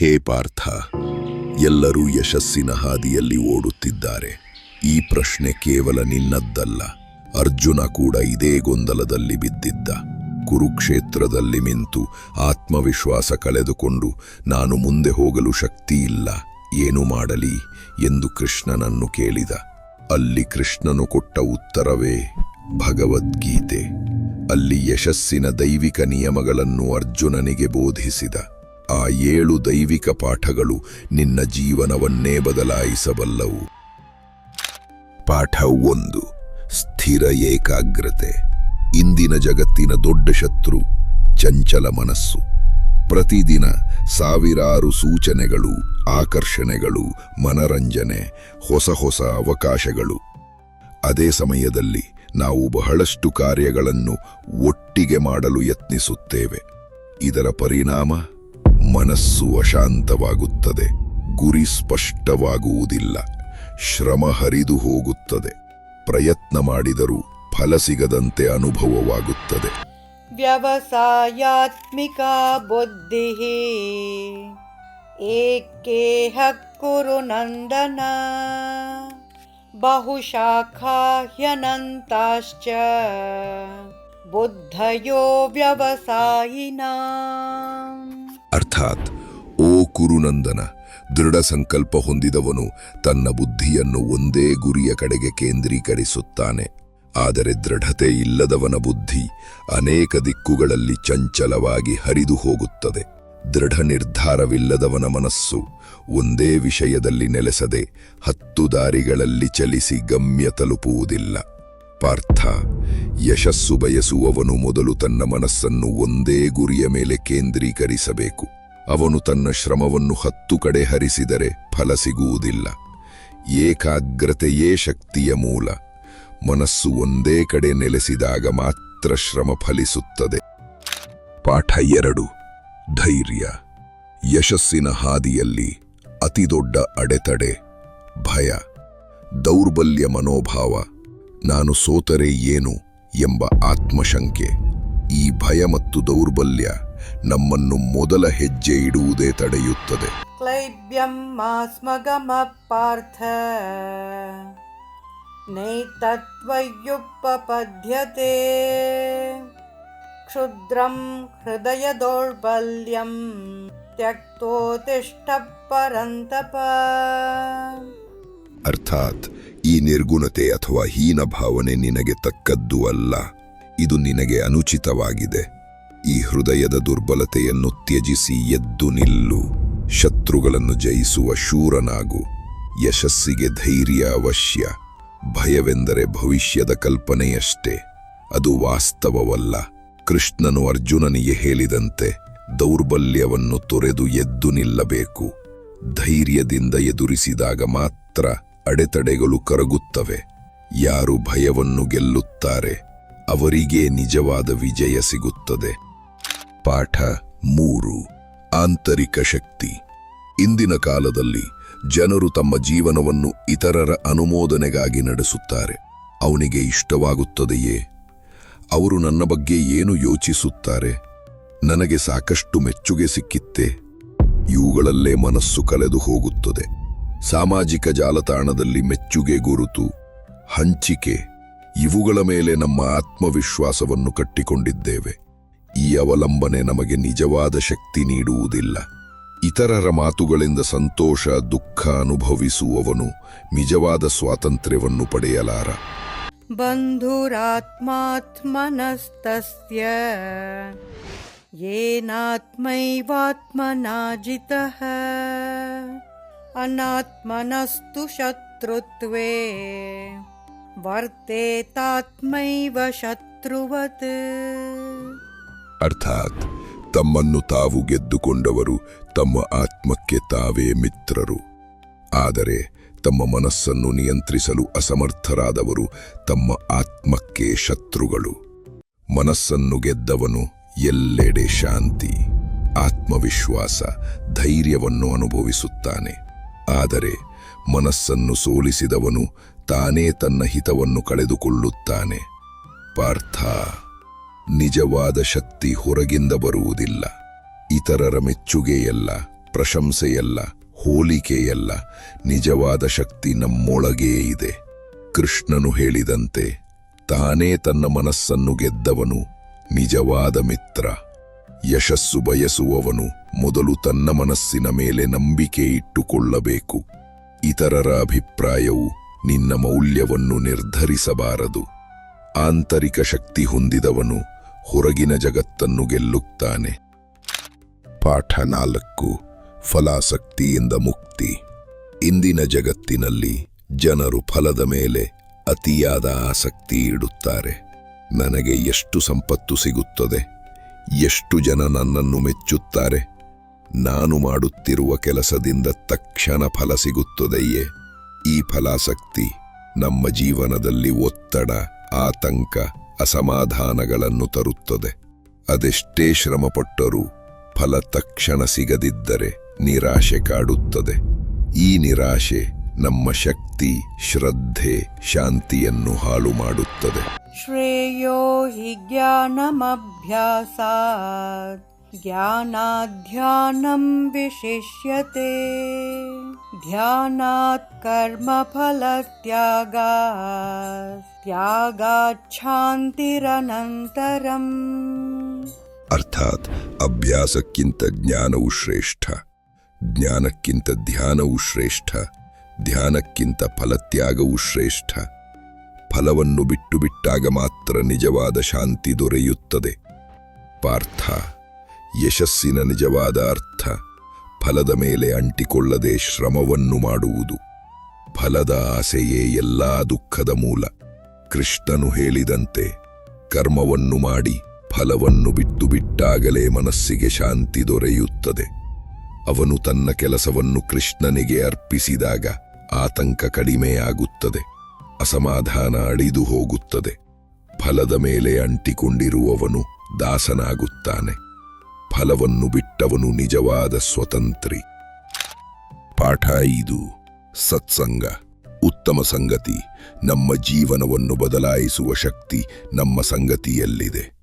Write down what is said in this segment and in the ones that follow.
ಹೇ ಪಾರ್ಥ, ಎಲ್ಲರೂ ಯಶಸ್ಸಿನ ಹಾದಿಯಲ್ಲಿ ಓಡುತ್ತಿದ್ದಾರೆ. ಈ ಪ್ರಶ್ನೆ ಕೇವಲ ನಿನ್ನದ್ದಲ್ಲ, ಅರ್ಜುನ ಕೂಡ ಇದೇ ಗೊಂದಲದಲ್ಲಿ ಬಿದ್ದಿದ್ದ. ಕುರುಕ್ಷೇತ್ರದಲ್ಲಿ ಮಿಂತು ಆತ್ಮವಿಶ್ವಾಸ ಕಳೆದುಕೊಂಡು ನಾನು ಮುಂದೆ ಹೋಗಲು ಶಕ್ತಿ ಇಲ್ಲ ಏನು ಮಾಡಲಿ ಎಂದು ಕೃಷ್ಣನನ್ನು ಕೇಳಿದ. ಅಲ್ಲಿ ಕೃಷ್ಣನು ಕೊಟ್ಟ ಉತ್ತರವೇ ಭಗವದ್ಗೀತೆ. ಅಲ್ಲಿ ಯಶಸ್ಸಿನ ದೈವಿಕ ನಿಯಮಗಳನ್ನು ಅರ್ಜುನನಿಗೆ ಬೋಧಿಸಿದ. ಆ ಏಳು ದೈವಿಕ ಪಾಠಗಳು ನಿನ್ನ ಜೀವನವನ್ನೇ ಬದಲಾಯಿಸಬಲ್ಲವು. ಪಾಠ ಒಂದು, ಸ್ಥಿರ ಏಕಾಗ್ರತೆ. ಇಂದಿನ ಜಗತ್ತಿನ ದೊಡ್ಡ ಶತ್ರು, ಚಂಚಲ ಮನಸ್ಸು. ಪ್ರತಿದಿನ ಸಾವಿರಾರು ಸೂಚನೆಗಳು, ಆಕರ್ಷಣೆಗಳು, ಮನರಂಜನೆ, ಹೊಸ ಹೊಸ ಅವಕಾಶಗಳು. ಅದೇ ಸಮಯದಲ್ಲಿ ನಾವು ಬಹಳಷ್ಟು ಕಾರ್ಯಗಳನ್ನು ಒಟ್ಟಿಗೆ ಮಾಡಲು ಯತ್ನಿಸುತ್ತೇವೆ. ಇದರ ಪರಿಣಾಮ? ಮನಸ್ಸು ಅಶಾಂತವಾಗುತ್ತದೆ. ಗುರಿ ಸ್ಪಷ್ಟವಾಗುವುದಿಲ್ಲ. ಶ್ರಮ ಹರಿದು ಹೋಗುತ್ತದೆ. ಪ್ರಯತ್ನ ಮಾಡಿದರೂ ಫಲ ಸಿಗದಂತೆ ಅನುಭವವಾಗುತ್ತದೆ. ವ್ಯವಸಾಯಾತ್ಮಿಕ ಬುದ್ಧಿ. ಏಕೇಹ ಕುರು ನಂದನ? ಬಹುಶಾಖಾಹ್ಯನಂತಾಶ್ಚ. ಬುದ್ಧಯೋ ವ್ಯವಸಾಯಿನಾ? ಅರ್ಥಾತ್, ಓ ಕುರುನಂದನ, ದೃಢ ಸಂಕಲ್ಪ ಹೊಂದಿದವನು ತನ್ನ ಬುದ್ಧಿಯನ್ನು ಒಂದೇ ಗುರಿಯ ಕಡೆಗೆ ಕೇಂದ್ರೀಕರಿಸುತ್ತಾನೆ. ಆದರೆ ದೃಢತೆ ಇಲ್ಲದವನ ಬುದ್ಧಿ ಅನೇಕ ದಿಕ್ಕುಗಳಲ್ಲಿ ಚಂಚಲವಾಗಿ ಹರಿದು ಹೋಗುತ್ತದೆ. ದೃಢ ನಿರ್ಧಾರವಿಲ್ಲದವನ ಮನಸ್ಸು ಒಂದೇ ವಿಷಯದಲ್ಲಿ ನೆಲೆಸದೆ ಹತ್ತು ದಾರಿಗಳಲ್ಲಿ ಚಲಿಸಿ ಗಮ್ಯ ತಲುಪುವುದಿಲ್ಲ. ಪಾರ್ಥ, ಯಶಸ್ಸು ಬಯಸುವವನು ಮೊದಲು ತನ್ನ ಮನಸ್ಸನ್ನು ಒಂದೇ ಗುರಿಯ ಮೇಲೆ ಕೇಂದ್ರೀಕರಿಸಬೇಕು. ಅವನು ತನ್ನ ಶ್ರಮವನ್ನು ಹತ್ತು ಕಡೆ ಹರಿಸಿದರೆ ಫಲ ಸಿಗುವುದಿಲ್ಲ. ಏಕಾಗ್ರತೆಯೇ ಶಕ್ತಿಯ ಮೂಲ. ಮನಸ್ಸು ಒಂದೇ ಕಡೆ ನೆಲೆಸಿದಾಗ ಮಾತ್ರ ಶ್ರಮ ಫಲಿಸುತ್ತದೆ. ಪಾಠ ಎರಡು. ಧೈರ್ಯ. ಯಶಸ್ಸಿನ ಹಾದಿಯಲ್ಲಿ ಅತಿದೊಡ್ಡ ಅಡೆತಡೆ, ಭಯ, ದೌರ್ಬಲ್ಯ ಮನೋಭಾವ. ನಾನು ಸೋತರೆ ಏನು ಎಂಬ ಆತ್ಮಶಂಕೆ. ಈ ಭಯ ಮತ್ತು ದೌರ್ಬಲ್ಯ ನಮ್ಮನ್ನು ಮೊದಲ ಹೆಜ್ಜೆ ಇಡುವುದೇ ತಡೆಯುತ್ತದೆ. ಕ್ಲೈಬ್ಯಂ ಮಾಸ್ಮಗಮ ಪಾರ್ಥ. ನೈತತ್ವಯುಪಪದ್ಯತೆ. ಕ್ಷುದ್ರಂ ಹೃದಯ ದೌರ್ಬಲ್ಯಂ ತ್ಯಕ್ತೋ ತಿಷ್ಠ ಪರಂತಪ. ಅರ್ಥಾತ್, ಈ ನಿರ್ಗುಣತೆ ಅಥವಾ ಹೀನ ಭಾವನೆ ನಿನಗೆ ತಕ್ಕದ್ದು ಅಲ್ಲ. ಇದು ನಿನಗೆ ಅನುಚಿತವಾಗಿದೆ. ಈ ಹೃದಯದ ದುರ್ಬಲತೆಯನ್ನು ತ್ಯಜಿಸಿ ಎದ್ದು ನಿಲ್ಲು. ಶತ್ರುಗಳನ್ನು ಜಯಿಸುವ ಶೂರನಾಗು. ಯಶಸ್ಸಿಗೆ ಧೈರ್ಯ ಅವಶ್ಯ. ಭಯವೆಂದರೆ ಭವಿಷ್ಯದ ಕಲ್ಪನೆಯಷ್ಟೇ. ಅದು ವಾಸ್ತವವಲ್ಲ. ಕೃಷ್ಣನು ಅರ್ಜುನನಿಗೆ ಹೇಳಿದಂತೆ ದೌರ್ಬಲ್ಯವನ್ನು ತೊರೆದು ಎದ್ದು ನಿಲ್ಲಬೇಕು. ಧೈರ್ಯದಿಂದ ಎದುರಿಸಿದಾಗ ಮಾತ್ರ ಅಡೆತಡೆಗಳು ಕರಗುತ್ತವೆ. ಯಾರು ಭಯವನ್ನು ಗೆಲ್ಲುತ್ತಾರೆ, ಅವರಿಗೆ ನಿಜವಾದ ವಿಜಯ ಸಿಗುತ್ತದೆ. ಪಾಠ ಮೂರು. ಆಂತರಿಕ ಶಕ್ತಿ. ಇಂದಿನ ಕಾಲದಲ್ಲಿ ಜನರು ತಮ್ಮ ಜೀವನವನ್ನು ಇತರರ ಅನುಮೋದನೆಗಾಗಿ ನಡೆಸುತ್ತಾರೆ. ಅವನಿಗೆ ಇಷ್ಟವಾಗುತ್ತದೆಯೇ? ಅವರು ನನ್ನ ಬಗ್ಗೆ ಏನು ಯೋಚಿಸುತ್ತಾರೆ? ನನಗೆ ಸಾಕಷ್ಟು ಮೆಚ್ಚುಗೆ ಸಿಕ್ಕಿತ್ತೆ. ಇವುಗಳಲ್ಲೇ ಮನಸ್ಸು ಕಳೆದು ಹೋಗುತ್ತದೆ. ಸಾಮಾಜಿಕ ಜಾಲತಾಣದಲ್ಲಿ ಮೆಚ್ಚುಗೆ ಗುರುತು ಹಂಚಿಕೆ ಇವುಗಳ ಮೇಲೆ ನಮ್ಮ ಆತ್ಮವಿಶ್ವಾಸವನ್ನು ಕಟ್ಟಿಕೊಂಡಿದ್ದೇವೆ ಈ ಅವಲಂಬನೆ ನಮಗೆ ನಿಜವಾದ ಶಕ್ತಿ ನೀಡುವುದಿಲ್ಲ ಇತರರ ಮಾತುಗಳಿಂದ ಸಂತೋಷ ದುಃಖ ಅನುಭವಿಸುವವನು ನಿಜವಾದ ಸ್ವಾತಂತ್ರ್ಯವನ್ನು ಪಡೆಯಲಾರ बन्धुरात्मात्मनस्तस्य येनात्मैवात्मना जितः अनात्मनस्तु शत्रुत्वे वर्तेतात्मैव शत्रुवत् ಅರ್ಥಾತ್ ತಮ್ಮನ್ನು ತಾವು ಗೆದ್ದುಕೊಂಡವರು ತಮ್ಮ ಆತ್ಮಕ್ಕೆ ತಾವೇ ಮಿತ್ರರು ಆದರೆ ತಮ್ಮ ಮನಸ್ಸನ್ನು ನಿಯಂತ್ರಿಸಲು ಅಸಮರ್ಥರಾದವರು ತಮ್ಮ ಆತ್ಮಕ್ಕೆ ಶತ್ರುಗಳು ಮನಸ್ಸನ್ನು ಗೆದ್ದವನು ಎಲ್ಲೆಡೆ ಶಾಂತಿ ಆತ್ಮವಿಶ್ವಾಸ ಧೈರ್ಯವನ್ನು ಅನುಭವಿಸುತ್ತಾನೆ ಆದರೆ ಮನಸ್ಸನ್ನು ಸೋಲಿಸಿದವನು ತಾನೇ ತನ್ನ ಹಿತವನ್ನು ಕಳೆದುಕೊಳ್ಳುತ್ತಾನೆ. ಪಾರ್ಥ, ನಿಜವಾದ ಶಕ್ತಿ ಹೊರಗಿಂದ ಬರುವುದಿಲ್ಲ. ಇತರರ ಮೆಚ್ಚುಗೆಯಲ್ಲ, ಪ್ರಶಂಸೆಯಲ್ಲ, ಹೋಲಿಕೆಯಲ್ಲ, ನಿಜವಾದ ಶಕ್ತಿ ನಮ್ಮೊಳಗೇ ಇದೆ. ಕೃಷ್ಣನು ಹೇಳಿದಂತೆ ತಾನೇ ತನ್ನ ಮನಸ್ಸನ್ನು ಗೆದ್ದವನು ನಿಜವಾದ ಮಿತ್ರ. ಯಶಸ್ಸು ಬಯಸುವವನು ಮೊದಲು ತನ್ನ ಮನಸ್ಸಿನ ಮೇಲೆ ನಂಬಿಕೆ ಇಟ್ಟುಕೊಳ್ಳಬೇಕು. ಇತರರ ಅಭಿಪ್ರಾಯವು ನಿನ್ನ ಮೌಲ್ಯವನ್ನು ನಿರ್ಧರಿಸಬಾರದು. ಆಂತರಿಕ ಶಕ್ತಿ ಹೊಂದಿದವನು ಹೊರಗಿನ ಜಗತ್ತನ್ನು ಗೆಲ್ಲುತ್ತಾನೆ. ಪಾಠ ನಾಲ್ಕು ಫಲಾಸಕ್ತಿಯಿಂದ ಮುಕ್ತಿ. ಇಂದಿನ ಜಗತ್ತಿನಲ್ಲಿ ಜನರು ಫಲದ ಮೇಲೆ ಅತಿಯಾದ ಆಸಕ್ತಿ ಇಡುತ್ತಾರೆ. ನನಗೆ ಎಷ್ಟು ಸಂಪತ್ತು ಸಿಗುತ್ತದೆ? ಎಷ್ಟು ಜನ ನನ್ನನ್ನು ಮೆಚ್ಚುತ್ತಾರೆ? ನಾನು ಮಾಡುತ್ತಿರುವ ಕೆಲಸದಿಂದ ತಕ್ಷಣ ಫಲ ಸಿಗುತ್ತದೆಯೇ? ಈ ಫಲಾಸಕ್ತಿ ನಮ್ಮ ಜೀವನದಲ್ಲಿ ಒತ್ತಡ, ಆತಂಕ, ಅಸಮಾಧಾನಗಳನ್ನು ತರುತ್ತದೆ. ಅದೆಷ್ಟೇ ಶ್ರಮಪಟ್ಟರೂ ಫಲ ತಕ್ಷಣ ಸಿಗದಿದ್ದರೆ ನಿರಾಶೆ ಕಾಡುತ್ತದೆ. ಈ ನಿರಾಶೆ ನಮ್ಮ ಶಕ್ತಿ, ಶ್ರದ್ಧೆ, ಶಾಂತಿಯನ್ನು ಹಾಳು ಮಾಡುತ್ತದೆ श्रेयो हि ज्ञानमभ्यासात्। ज्ञानाध्यानम् विशिष्यते। ध्यानात् कर्मफलत्यागा त्यागाच्छान्तिरनन्तरम् अर्थात अभ्यास किंत ज्ञान श्रेष्ठ। ज्ञान किंत ध्यान श्रेष्ठ। ध्यान किंत फल त्याग श्रेष्ठ। ಫಲವನ್ನು ಬಿಟ್ಟು ಬಿಟ್ಟಾಗ ಮಾತ್ರ ನಿಜವಾದ ಶಾಂತಿ ದೊರೆಯುತ್ತದೆ. ಪಾರ್ಥ, ಯಶಸ್ಸಿನ ನಿಜವಾದ ಅರ್ಥ, ಫಲದ ಮೇಲೆ ಅಂಟಿಕೊಳ್ಳದೆ ಶ್ರಮವನ್ನು ಮಾಡುವುದು. ಫಲದ ಆಸೆಯೇ ಎಲ್ಲಾ ದುಃಖದ ಮೂಲ. ಕೃಷ್ಣನು ಹೇಳಿದಂತೆ, ಕರ್ಮವನ್ನು ಮಾಡಿ ಫಲವನ್ನು ಬಿಟ್ಟು ಬಿಟ್ಟಾಗಲೇ ಮನಸ್ಸಿಗೆ ಶಾಂತಿ ದೊರೆಯುತ್ತದೆ. ಅವನು ತನ್ನ ಕೆಲಸವನ್ನು ಕೃಷ್ಣನಿಗೆ ಅರ್ಪಿಸಿದಾಗ ಆತಂಕ ಕಡಿಮೆಯಾಗುತ್ತದೆ. ಅಸಮಾಧಾನ ಅಡಿದು ಹೋಗುತ್ತದೆ. ಫಲದ ಮೇಲೆ ಅಂಟಿಕೊಂಡಿರುವವನು ದಾಸನಾಗುತ್ತಾನೆ. ಫಲವನ್ನು ಬಿಟ್ಟವನು ನಿಜವಾದ ಸ್ವತಂತ್ರಿ. ಪಾಠ ಇದು ಸತ್ಸಂಗ. ಉತ್ತಮ ಸಂಗತಿ. ನಮ್ಮ ಜೀವನವನ್ನು ಬದಲಾಯಿಸುವ ಶಕ್ತಿ ನಮ್ಮ ಸಂಗತಿಯಲ್ಲಿದೆ.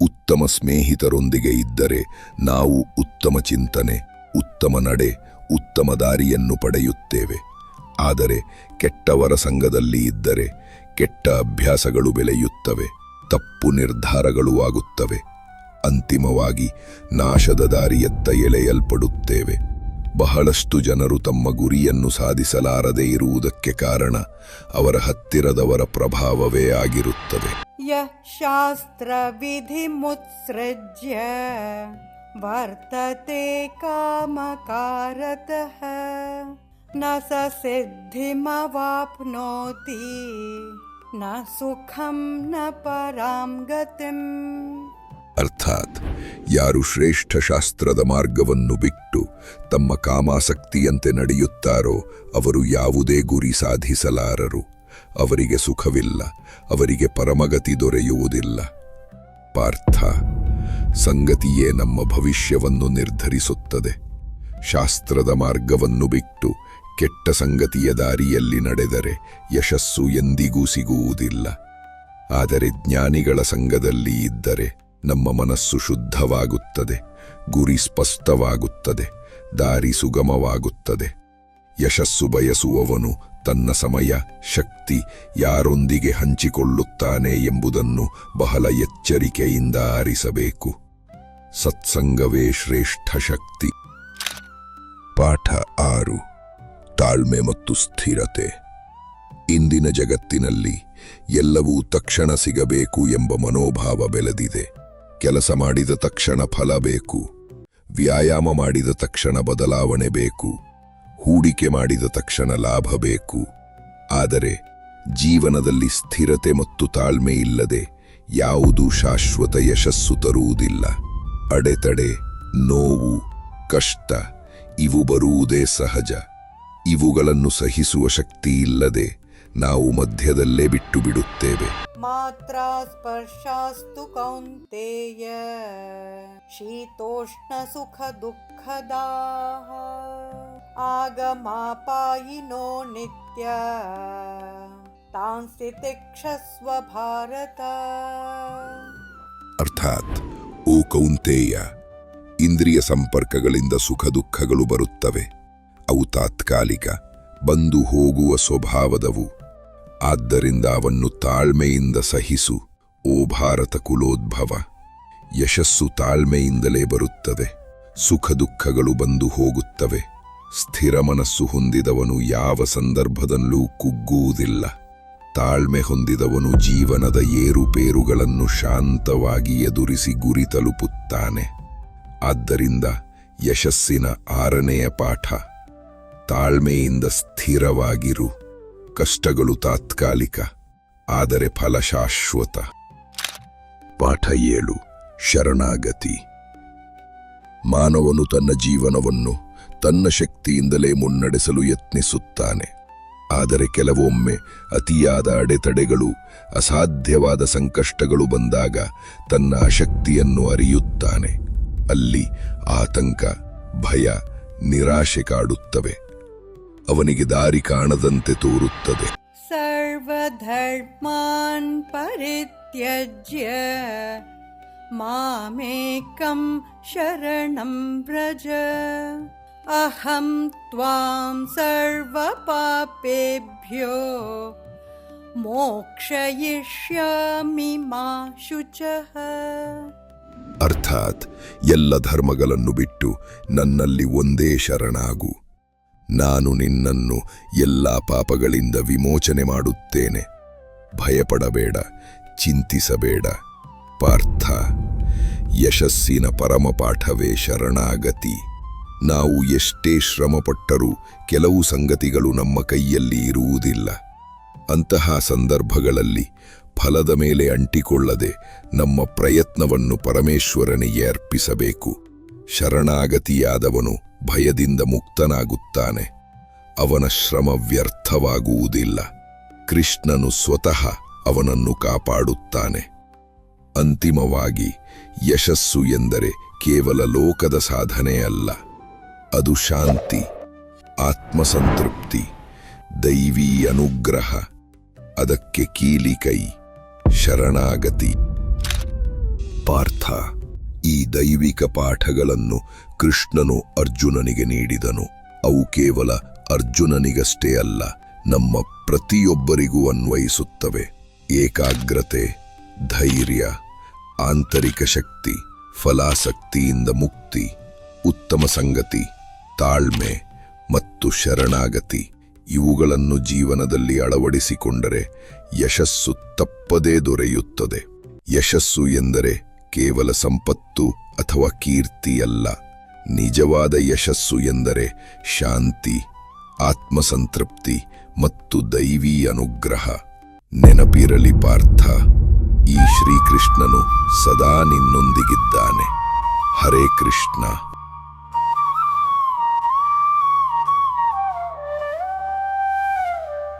ಉತ್ತಮ ಸ್ನೇಹಿತರೊಂದಿಗೆ ಇದ್ದರೆ ನಾವು ಉತ್ತಮ ಚಿಂತನೆ, ಉತ್ತಮ ನಡೆ, ಉತ್ತಮ ದಾರಿಯನ್ನು ಪಡೆಯುತ್ತೇವೆ. ಆದರೆ ಕೆಟ್ಟವರ ಸಂಘದಲ್ಲಿ ಇದ್ದರೆ ಕೆಟ್ಟ ಅಭ್ಯಾಸಗಳು ಬೆಳೆಯುತ್ತವೆ, ತಪ್ಪು ನಿರ್ಧಾರಗಳು ಆಗುತ್ತವೆ. ಅಂತಿಮವಾಗಿ ನಾಶದ ದಾರಿಯತ್ತ ಎಳೆಯಲ್ಪಡುತ್ತೇವೆ. ಬಹಳಷ್ಟು ಜನರು ತಮ್ಮ ಗುರಿಯನ್ನು ಸಾಧಿಸಲಾರದೆ ಇರುವುದಕ್ಕೆ ಕಾರಣ ಅವರ ಹತ್ತಿರದವರ ಪ್ರಭಾವವೇ ಆಗಿರುತ್ತದೆ. ಶಾಸ್ತ್ರ ವಿಧಿ ಮುತ್ಸೃಜ್ಯ ವರ್ತತೆ ಕಾಮಕಾರತಃ. न स सिद्धिमवाप्नोति न सुखं न परां गतिम् ಅರ್ಥಾತ್ ಯಾರು ಶ್ರೇಷ್ಠ ಶಾಸ್ತ್ರದ ಮಾರ್ಗವನ್ನು ಬಿಟ್ಟು ತಮ್ಮ ಕಾಮಾಸಕ್ತಿಯಂತೆ ನಡೆಯುತ್ತಾರೋ ಅವರು ಯಾವುದೇ ಗುರಿ ಸಾಧಿಸಲಾರರು ಅವರಿಗೆ ಸುಖವಿಲ್ಲ ಅವರಿಗೆ ಪರಮಗತಿ ದೊರೆಯುವುದಿಲ್ಲ ಪಾರ್ಥ ಸಂಗತಿಯೇ ನಮ್ಮ ಭವಿಷ್ಯವನ್ನು ನಿರ್ಧರಿಸುತ್ತದೆ ಶಾಸ್ತ್ರದ ಮಾರ್ಗವನ್ನು ಬಿಟ್ಟು ಕೆಟ್ಟ ಸಂಗತಿಯ ದಾರಿಯಲ್ಲಿ ನಡೆದರೆ ಯಶಸ್ಸು ಎಂದಿಗೂ ಸಿಗುವುದಿಲ್ಲ. ಆದರೆ ಜ್ಞಾನಿಗಳ ಸಂಘದಲ್ಲಿ ಇದ್ದರೆ ನಮ್ಮ ಮನಸ್ಸು ಶುದ್ಧವಾಗುತ್ತದೆ, ಗುರಿ ಸ್ಪಷ್ಟವಾಗುತ್ತದೆ, ದಾರಿ ಸುಗಮವಾಗುತ್ತದೆ. ಯಶಸ್ಸು ಬಯಸುವವನು ತನ್ನ ಸಮಯ, ಶಕ್ತಿ ಯಾರೊಂದಿಗೆ ಹಂಚಿಕೊಳ್ಳುತ್ತಾನೆ ಎಂಬುದನ್ನು ಬಹಳ ಎಚ್ಚರಿಕೆಯಿಂದ ಆರಿಸಬೇಕು. ಸತ್ಸಂಗವೇ ಶ್ರೇಷ್ಠ ಶಕ್ತಿ. ಪಾಠ ಆರು. ತಾಳ್ಮೆ ಮತ್ತು ಸ್ಥಿರತೆ. ಇಂದಿನ ಜಗತ್ತಿನಲ್ಲಿ ಎಲ್ಲವೂ ತಕ್ಷಣ ಸಿಗಬೇಕು ಎಂಬ ಮನೋಭಾವ ಬೆಳೆದಿದೆ. ಕೆಲಸ ಮಾಡಿದ ತಕ್ಷಣ ಫಲ ಬೇಕು. ವ್ಯಾಯಾಮ ಮಾಡಿದ ತಕ್ಷಣ ಬದಲಾವಣೆ ಬೇಕು. ಹೂಡಿಕೆ ಮಾಡಿದ ತಕ್ಷಣ ಲಾಭ ಬೇಕು. ಆದರೆ ಜೀವನದಲ್ಲಿ ಸ್ಥಿರತೆ ಮತ್ತು ತಾಳ್ಮೆ ಇಲ್ಲದೆ ಯಾವುದೂ ಶಾಶ್ವತ ಯಶಸ್ಸು ತರುವುದಿಲ್ಲ. ಅಡೆತಡೆ, ನೋವು, ಕಷ್ಟ, ಇವು ಬರುವುದೇ ಸಹಜ. ಇವುಗಳನ್ನು ಸಹಿಸುವ ಶಕ್ತಿ ಇಲ್ಲದೆ ನಾವು ಮಧ್ಯದಲ್ಲೇ ಬಿಟ್ಟು ಬಿಡುತ್ತೇವೆ ಮಾತ್ರ ಸ್ಪರ್ಶಾಸ್ತು ಕೌಂತೆಯ ಶೀತೋಷ್ಣ ಸುಖ ದುಃಖದ ಆಗಮಾಪಾಯಿನೋ ನಿತ್ಯ ತಾಂಸ್ತಿತಿಕ್ಷಸ್ವ ಭಾರತ. ಅರ್ಥಾತ್ ಓ ಕೌಂತೆಯ ಇಂದ್ರಿಯ ಸಂಪರ್ಕಗಳಿಂದ ಸುಖ ದುಃಖಗಳು ಬರುತ್ತವೆ. ಅವು ತಾತ್ಕಾಲಿಕ ಬಂದು ಹೋಗುವ ಸ್ವಭಾವದವು. ಆದ್ದರಿಂದ ಅವನ್ನು ತಾಳ್ಮೆಯಿಂದ ಸಹಿಸು, ಓ ಭಾರತ ಕುಲೋದ್ಭವ. ಯಶಸ್ಸು ತಾಳ್ಮೆಯಿಂದಲೇ ಬರುತ್ತದೆ. ಸುಖ ದುಃಖಗಳು ಬಂದು ಹೋಗುತ್ತವೆ. ಸ್ಥಿರ ಮನಸ್ಸು ಹೊಂದಿದವನು ಯಾವ ಸಂದರ್ಭದಲ್ಲೂ ಕುಗ್ಗುವುದಿಲ್ಲ. ತಾಳ್ಮೆ ಹೊಂದಿದವನು ಜೀವನದ ಏರುಪೇರುಗಳನ್ನು ಶಾಂತವಾಗಿ ಎದುರಿಸಿ ಗುರಿ ತಲುಪುತ್ತಾನೆ. ಆದ್ದರಿಂದ ಯಶಸ್ಸಿನ ಆರನೆಯ ಪಾಠ. ತಾಳ್ಮೆಯಿಂದ ಸ್ಥಿರವಾಗಿರು. ಕಷ್ಟಗಳು ತಾತ್ಕಾಲಿಕ, ಆದರೆ ಫಲ ಶಾಶ್ವತ ಪಾಠ ಏಳು, ಶರಣಾಗತಿ. ಮಾನವನು ತನ್ನ ಜೀವನವನ್ನು ತನ್ನ ಶಕ್ತಿಯಿಂದಲೇ ಮುನ್ನಡೆಸಲು ಯತ್ನಿಸುತ್ತಾನೆ. ಆದರೆ ಕೆಲವೊಮ್ಮೆ ಅತಿಯಾದ ಅಡೆತಡೆಗಳು, ಅಸಾಧ್ಯವಾದ ಸಂಕಷ್ಟಗಳು ಬಂದಾಗ ತನ್ನ ಅಶಕ್ತಿಯನ್ನು ಅರಿಯುತ್ತಾನೆ. ಅಲ್ಲಿ ಆತಂಕ, ಭಯ, ನಿರಾಶೆ ಕಾಡುತ್ತವೆ. ಅವನಿಗೆ ದಾರಿ ಕಾಣದಂತೆ ತೋರುತ್ತದೆ. ಸರ್ವಧರ್ಮಾನ್ ಪರಿತ್ಯಜ್ಯ ಮಾಮೇಕಂ ಶರಣಂ ವ್ರಜ. ಅಹಂ ತ್ವಾಂ ಸರ್ವಪಾಪೇಭ್ಯೋ ಮೋಕ್ಷಯಿಷ್ಯಾಮಿ ಮಾ ಶುಚಃ. ಅರ್ಥಾತ್ ಎಲ್ಲ ಧರ್ಮಗಳನ್ನು ಬಿಟ್ಟು ನನ್ನಲ್ಲಿ ಒಂದೇ ಶರಣಾಗು. ನಾನು ನಿನ್ನನ್ನು ಎಲ್ಲ ಪಾಪಗಳಿಂದ ವಿಮೋಚನೆ ಮಾಡುತ್ತೇನೆ. ಭಯಪಡಬೇಡ, ಚಿಂತಿಸಬೇಡ. ಪಾರ್ಥ, ಯಶಸ್ಸಿನ ಪರಮಪಾಠವೇ ಶರಣಾಗತಿ. ನಾವು ಎಷ್ಟೇ ಶ್ರಮಪಟ್ಟರೂ ಕೆಲವು ಸಂಗತಿಗಳು ನಮ್ಮ ಕೈಯಲ್ಲಿ ಇರುವುದಿಲ್ಲ. ಅಂತಹ ಸಂದರ್ಭಗಳಲ್ಲಿ ಫಲದ ಮೇಲೆ ಅಂಟಿಕೊಳ್ಳದೆ ನಮ್ಮ ಪ್ರಯತ್ನವನ್ನು ಪರಮೇಶ್ವರನಿಗೆ ಅರ್ಪಿಸಬೇಕು. ಶರಣಾಗತಿಯಾದವನು ಭಯದಿಂದ ಮುಕ್ತನಾಗುತ್ತಾನೆ. ಅವನ ಶ್ರಮ ವ್ಯರ್ಥವಾಗುವುದಿಲ್ಲ. ಕೃಷ್ಣನು ಸ್ವತಃ ಅವನನ್ನು ಕಾಪಾಡುತ್ತಾನೆ. ಅಂತಿಮವಾಗಿ ಯಶಸ್ಸು ಎಂದರೆ ಕೇವಲ ಲೋಕದ ಸಾಧನೆಯಲ್ಲ ಅದು ಶಾಂತಿ, ಆತ್ಮಸಂತೃಪ್ತಿ, ದೈವೀ ಅನುಗ್ರಹ, ಅದಕ್ಕೆ ಕೀಲಿ ಕೈ, ಶರಣಾಗತಿ. ಪಾರ್ಥ, ಈ ದೈವಿಕ ಪಾಠಗಳನ್ನು ಕೃಷ್ಣನು ಅರ್ಜುನನಿಗೆ ನೀಡಿದನು. ಅವು ಕೇವಲ ಅರ್ಜುನನಿಗಷ್ಟೇ ಅಲ್ಲ, ನಮ್ಮ ಪ್ರತಿಯೊಬ್ಬರಿಗೂ ಅನ್ವಯಿಸುತ್ತವೆ. ಏಕಾಗ್ರತೆ, ಧೈರ್ಯ, ಆಂತರಿಕ ಶಕ್ತಿ, ಫಲಾಸಕ್ತಿಯಿಂದ ಮುಕ್ತಿ, ಉತ್ತಮ ಸಂಗತಿ, ತಾಳ್ಮೆ ಮತ್ತು ಶರಣಾಗತಿ ಇವುಗಳನ್ನು ಜೀವನದಲ್ಲಿ ಅಳವಡಿಸಿಕೊಂಡರೆ ಯಶಸ್ಸು ತಪ್ಪದೇ ದೊರೆಯುತ್ತದೆ. ಯಶಸ್ಸು ಎಂದರೆ ಕೇವಲ ಸಂಪತ್ತು ಅಥವಾ ಕೀರ್ತಿಯಲ್ಲ. ನಿಜವಾದ ಯಶಸ್ಸು ಎಂದರೆ ಶಾಂತಿ, ಆತ್ಮಸಂತೃಪ್ತಿ ಮತ್ತು ದೈವೀ ಅನುಗ್ರಹ. ನೆನಪಿರಲಿ ಪಾರ್ಥ, ಈ ಶ್ರೀಕೃಷ್ಣನು ಸದಾ ನಿನ್ನೊಂದಿಗಿದ್ದಾನೆ. ಹರೇ ಕೃಷ್ಣ.